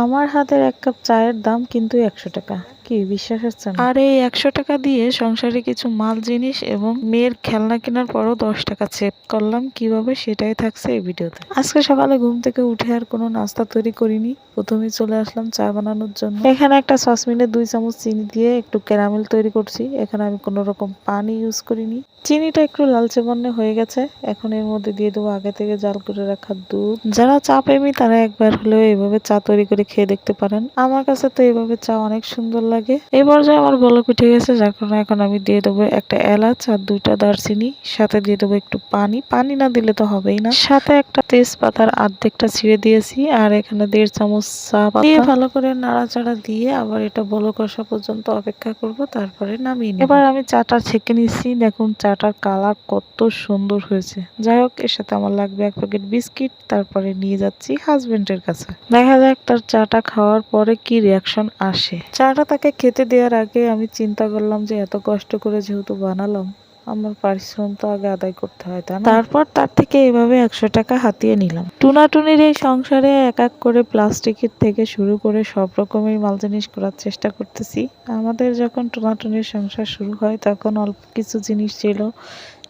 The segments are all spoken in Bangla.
আমার হাতের এক কাপ চায়ের দাম কিন্তু একশো টাকা। কি বিশ্বাস হচ্ছে না আর এই একশো টাকা দিয়ে সংসারে কিছু মাল জিনিস এবং মেয়ের খেলনা কেনার পরও দশ টাকা সেভ করলাম। কীভাবে সেটাই থাকছে এই ভিডিওতে। আজকে সকালে ঘুম থেকে উঠে আর কোনো নাস্তা তৈরি করিনি। প্রথমে চলে আসলাম চা বানানোর জন্য। এখানে একটা সসমিনে দুই চামচ চিনি দিয়ে একটু ক্যারামেল তৈরি করছি। এখানে আমি কোনো রকম পানি ইউজ করিনি। চিনিটা একটু লালচে বর্ণে হয়ে গেছে। এখন এর মধ্যে দিয়ে দেবো আগে থেকে জাল করে রাখা দুধ। যারা চা প্রেমী তারা একবার হলেও এইভাবে চা তৈরি করে খেয়ে দেখতে পারেন। আমার কাছে তো এইভাবে চা অনেক সুন্দর লাগে। এই পর্যায়ে আমার বলক উঠে গেছে, যার কারণে এখন আমি দিয়ে দেবো একটা এলাচ আর দুইটা দারচিনি, সাথে দিয়ে দেবো একটু পানি। পানি না দিলে তো হবেই না। সাথে একটা তেজপাতার অর্ধেকটা ছিঁড়ে দিয়েছি, আর এখানে দেড় চামচ চা দিয়ে ভালো করে নাড়াচাড়া দিয়ে আবার এটা বলক আসা পর্যন্ত অপেক্ষা করব, তারপরে নামিয়ে এবার আমি চাটা ছেঁকে নিচ্ছি, দেখুন চাটার কালার কত সুন্দর হয়েছে। যাই হোক, এর সাথে আমার লাগবে এক প্যাকেট বিস্কিট, তারপরে নিয়ে যাচ্ছি হাজবেন্ডের কাছে। দেখা যাক তার চাটা খাওয়ার পরে কি রিয়াকশন আসে? চাটা তাকে খেতে দেওয়ার আগে আমি চিন্তা করলাম যে এত কষ্ট করে যেহেতু বানালাম, আমার পারিশ্রম তো আগে আদায় করতে হয় তা তারপর তার থেকে এভাবে একশো টাকা হাতিয়ে নিলাম। টুনাটুনির এই সংসারে এক এক করে প্লাস্টিকের থেকে শুরু করে সব রকমের মাল জিনিস করার চেষ্টা করতেছি। আমাদের যখন টুনাটুনির সংসার শুরু হয়, তখন অল্প কিছু জিনিস ছিল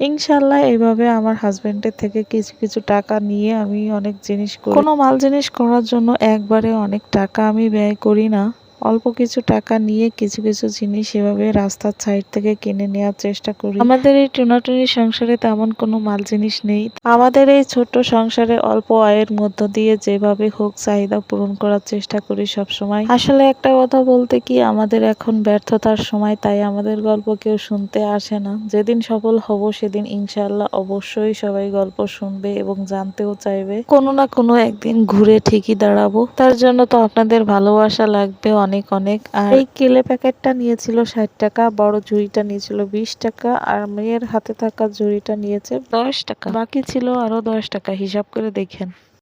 ইনশাল্লাহ এইভাবে আমার হাজবেন্ডের থেকে কিছু কিছু টাকা নিয়ে আমি অনেক জিনিস কোনো মাল জিনিস করার জন্য একবারে অনেক টাকা আমি ব্যয় করি না। অল্প কিছু টাকা নিয়ে কিছু কিছু জিনিস এভাবে রাস্তার সাইড থেকে কিনে নেওয়ার চেষ্টা করি। আমাদের এই টুনাটুনি সংসারে তেমন কোনো মাল জিনিস নেই। আমাদের এই ছোট্ট সংসারে অল্প আয়ের মধ্য দিয়ে যেভাবে হোক চাহিদা পূরণ করার চেষ্টা করি সব সময় আসলে একটা কথা বলতে কি আমাদের এখন ব্যর্থতার সময় তাই আমাদের গল্প কেউ শুনতে আসে না। যেদিন সফল হব সেদিন ইনশাল্লাহ অবশ্যই সবাই গল্প শুনবে এবং জানতেও চাইবে। কোনো না কোনো একদিন ঘুরে ঠিকই দাঁড়াবো। তার জন্য তো আপনাদের ভালোবাসা লাগবে অনেক অনেক। আর এই কেলে প্যাকেটটা নিয়েছিল ষাট টাকা বড় ঝুড়িটা নিয়েছিল বিশ টাকা আর মেয়ের হাতে থাকা ঝুড়িটা নিয়েছে দশ টাকা। বাকি ছিল আরও দশ টাকা হিসাব করে দেখেন।